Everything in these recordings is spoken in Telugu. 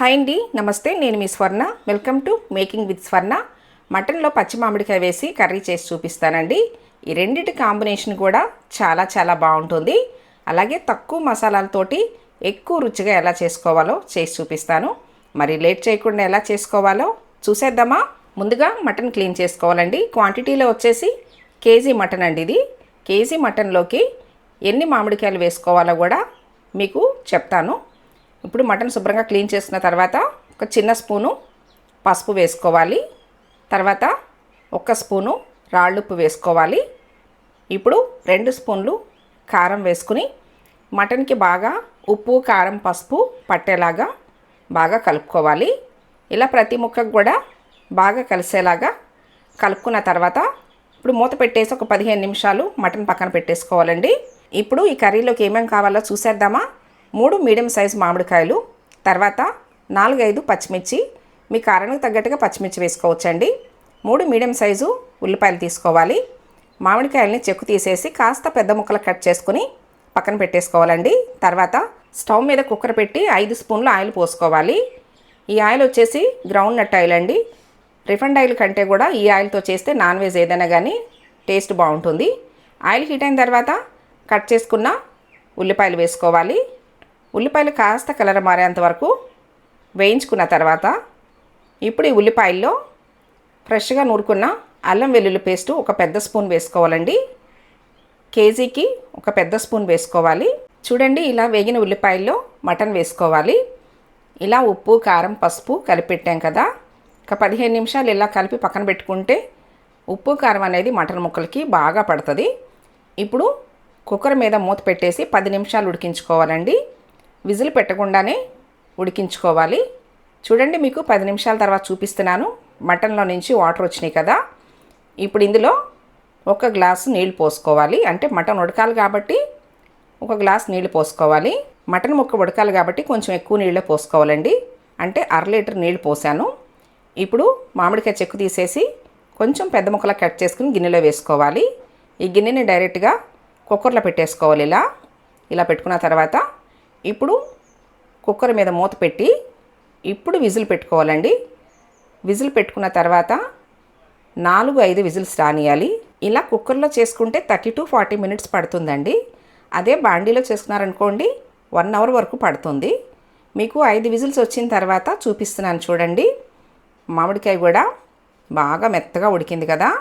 హాయ్ అండి నమస్తే నేను మీ Swarna. Welcome to making with Swarna మటన్లో పచ్చి మామిడికాయ వేసి కర్రీ చేసి చూపిస్తానండి. ఈ రెండింటి కాంబినేషన్ కూడా చాలా చాలా బాగుంటుంది. అలాగే తక్కువ మసాలాలతోటి ఎక్కువ రుచిగా ఎలా చేసుకోవాలో చేసి చూపిస్తాను. మరి లేట్ చేయకుండా ఎలా చేసుకోవాలో చూసేద్దామా? ముందుగా మటన్ క్లీన్ చేసుకోవాలండి. క్వాంటిటీలో వచ్చేసి కేజీ మటన్ అండి ఇది. కేజీ మటన్లోకి ఎన్ని మామిడికాయలు వేసుకోవాలో కూడా మీకు చెప్తాను. ఇప్పుడు మటన్ శుభ్రంగా క్లీన్ చేసిన తర్వాత ఒక చిన్న స్పూను పసుపు వేసుకోవాలి. తర్వాత ఒక స్పూను రాళ్ళుప్పు వేసుకోవాలి. ఇప్పుడు రెండు స్పూన్లు కారం వేసుకుని మటన్కి బాగా ఉప్పు కారం పసుపు పట్టేలాగా బాగా కలుపుకోవాలి. ఇలా ప్రతి ముక్కకు కూడా బాగా కలిసేలాగా కలుపుకున్న తర్వాత ఇప్పుడు మూత పెట్టేసి ఒక పదిహేను నిమిషాలు మటన్ పక్కన పెట్టేసుకోవాలండి. ఇప్పుడు ఈ కర్రీలోకి ఏమేమి కావాలో చూసేద్దామా? మూడు మీడియం సైజు మామిడికాయలు తర్వాత నాలుగైదు పచ్చిమిర్చి. మీ కారానికి తగ్గట్టుగా పచ్చిమిర్చి వేసుకోవచ్చండి. మూడు మీడియం సైజు ఉల్లిపాయలు తీసుకోవాలి. మామిడికాయలని చెక్కు తీసేసి కాస్త పెద్ద ముక్కలు కట్ చేసుకుని పక్కన పెట్టేసుకోవాలండి. తర్వాత స్టవ్ మీద కుక్కర్ పెట్టి ఐదు స్పూన్లు ఆయిల్ పోసుకోవాలి. ఈ ఆయిల్ వచ్చేసి గ్రౌండ్ నట్ ఆయిల్ అండి. రిఫండ్ ఆయిల్ కంటే కూడా ఈ ఆయిల్తో చేస్తే నాన్ వెజ్ ఏదైనా కానీ టేస్ట్ బాగుంటుంది. ఆయిల్ హీట్ అయిన తర్వాత కట్ చేసుకున్న ఉల్లిపాయలు వేసుకోవాలి. ఉల్లిపాయలు కాస్త కలర్ మారేంత వరకు వేయించుకున్న తర్వాత ఇప్పుడు ఈ ఉల్లిపాయల్లో ఫ్రెష్గా నూరుకున్న అల్లం వెల్లుల్లి పేస్టు ఒక పెద్ద స్పూన్ వేసుకోవాలండి. కేజీకి ఒక పెద్ద స్పూన్ వేసుకోవాలి. చూడండి ఇలా వేగిన ఉల్లిపాయల్లో మటన్ వేసుకోవాలి. ఇలా ఉప్పు కారం పసుపు కలిపెట్టాం కదా. ఒక పదిహేను నిమిషాలు ఇలా కలిపి పక్కన పెట్టుకుంటే ఉప్పు కారం అనేది మటన్ ముక్కలకి బాగా పడుతుంది. ఇప్పుడు కుక్కర్ మీద మూత పెట్టేసి పది నిమిషాలు ఉడికించుకోవాలండి. విజిల్ పెట్టకుండానే ఉడికించుకోవాలి. చూడండి మీకు పది నిమిషాల తర్వాత చూపిస్తున్నాను. మటన్లో నుంచి వాటర్ వచ్చినాయి కదా. ఇప్పుడు ఇందులో ఒక గ్లాసు నీళ్ళు పోసుకోవాలి. అంటే మటన్ ఉడకాలి కాబట్టి ఒక గ్లాస్ నీళ్ళు పోసుకోవాలి. మటన్ ముక్క ఉడకాలి కాబట్టి కొంచెం ఎక్కువ నీళ్ళు పోసుకోవాలండి. అంటే అర లీటర్ నీళ్ళు పోసాను. ఇప్పుడు మామిడికాయ చెక్కు తీసేసి కొంచెం పెద్ద ముక్కలా కట్ చేసుకుని గిన్నెలో వేసుకోవాలి. ఈ గిన్నెని డైరెక్ట్గా కుక్కర్లో పెట్టేసుకోవాలి ఇలా. ఇలా పెట్టుకున్న తర్వాత ఇప్పుడు కుక్కర్ మీద మూత పెట్టి ఇప్పుడు విజిల్ పెట్టుకోవాలండి. విజిల్ పెట్టుకున్న తర్వాత నాలుగు ఐదు విజిల్స్ రానియాలి. ఇలా కుక్కర్లో చేసుకుంటే థర్టీ టు ఫార్టీ మినిట్స్ పడుతుందండి. అదే బాండీలో చేసుకున్నారనుకోండి వన్ అవర్ వరకు పడుతుంది. మీకు ఐదు విజిల్స్ వచ్చిన తర్వాత చూపిస్తున్నాను చూడండి. మామిడికాయ కూడా బాగా మెత్తగా ఉడికింది కదా.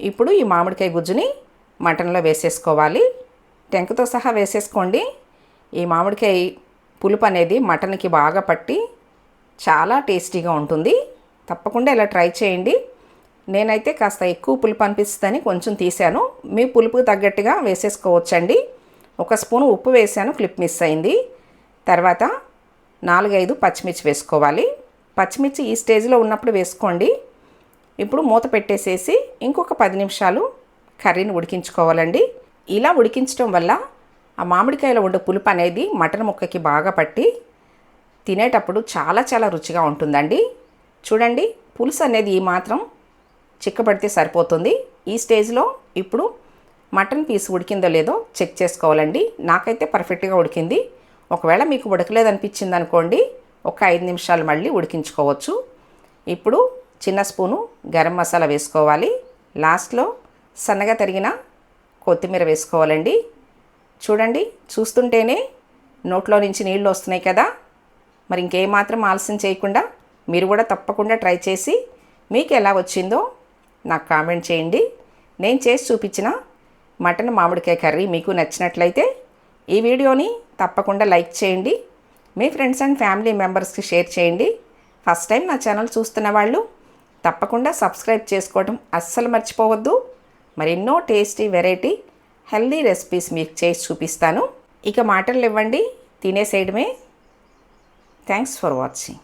ఇప్పుడు ఈ మామిడికాయ గుజ్జుని మటన్లో వేసేసుకోవాలి. టెంకతో సహా వేసేసుకోండి. ఈ మామిడికాయ పులుపు అనేది మటన్కి బాగా పట్టి చాలా టేస్టీగా ఉంటుంది. తప్పకుండా ఇలా ట్రై చేయండి. నేనైతే కాస్త ఎక్కువ పులుపు అనిపిస్తుందని కొంచెం తీశాను. మీ పులుపు తగ్గట్టుగా వేసేసుకోవచ్చండి. ఒక స్పూన్ ఉప్పు వేసాను క్లిప్ మిస్ అయింది. తర్వాత నాలుగైదు పచ్చిమిర్చి వేసుకోవాలి. పచ్చిమిర్చి ఈ స్టేజ్లో ఉన్నప్పుడు వేసుకోండి. ఇప్పుడు మూత పెట్టేసేసి ఇంకొక పది నిమిషాలు కర్రీని ఉడికించుకోవాలండి. ఇలా ఉడికించడం వల్ల ఆ మామిడికాయలో ఉండే పులుపు అనేది మటన్ ముక్కకి బాగా పట్టి తినేటప్పుడు చాలా చాలా రుచిగా ఉంటుందండి. చూడండి పులుసు అనేది ఈ మాత్రం చిక్కబడితే సరిపోతుంది. ఈ స్టేజ్లో ఇప్పుడు మటన్ పీస్ ఉడికిందో లేదో చెక్ చేసుకోవాలండి. నాకైతే పర్ఫెక్ట్గా ఉడికింది. ఒకవేళ మీకు ఉడకలేదనిపించింది అనుకోండి ఒక ఐదు నిమిషాలు మళ్ళీ ఉడికించుకోవచ్చు. ఇప్పుడు చిన్న స్పూను గరం మసాలా వేసుకోవాలి. లాస్ట్లో సన్నగా తరిగిన కొత్తిమీర వేసుకోవాలండి. చూడండి చూస్తుంటేనే నోట్లో నుంచి నీళ్ళు వస్తున్నాయి కదా. మరి ఇంకేమాత్రం ఆలస్యం చేయకుండా మీరు కూడా తప్పకుండా ట్రై చేసి మీకు ఎలా వచ్చిందో నాకు కామెంట్ చేయండి. నేను చేసి చూపించిన మటన్ మామిడికాయ కర్రీ మీకు నచ్చినట్లయితే ఈ వీడియోని తప్పకుండా లైక్ చేయండి. మీ ఫ్రెండ్స్ అండ్ ఫ్యామిలీ మెంబర్స్కి షేర్ చేయండి. ఫస్ట్ టైం నా ఛానల్ చూస్తున్న వాళ్ళు తప్పకుండా సబ్స్క్రైబ్ చేసుకోవడం అస్సలు మర్చిపోవద్దు. మరెన్నో టేస్టీ వెరైటీ హెల్దీ రెసిపీస్ మీకు చేసి చూపిస్తాను. ఇక మాటలు ఇవ్వండి తినేసేయడమే థ్యాంక్స్ ఫర్ వాచింగ్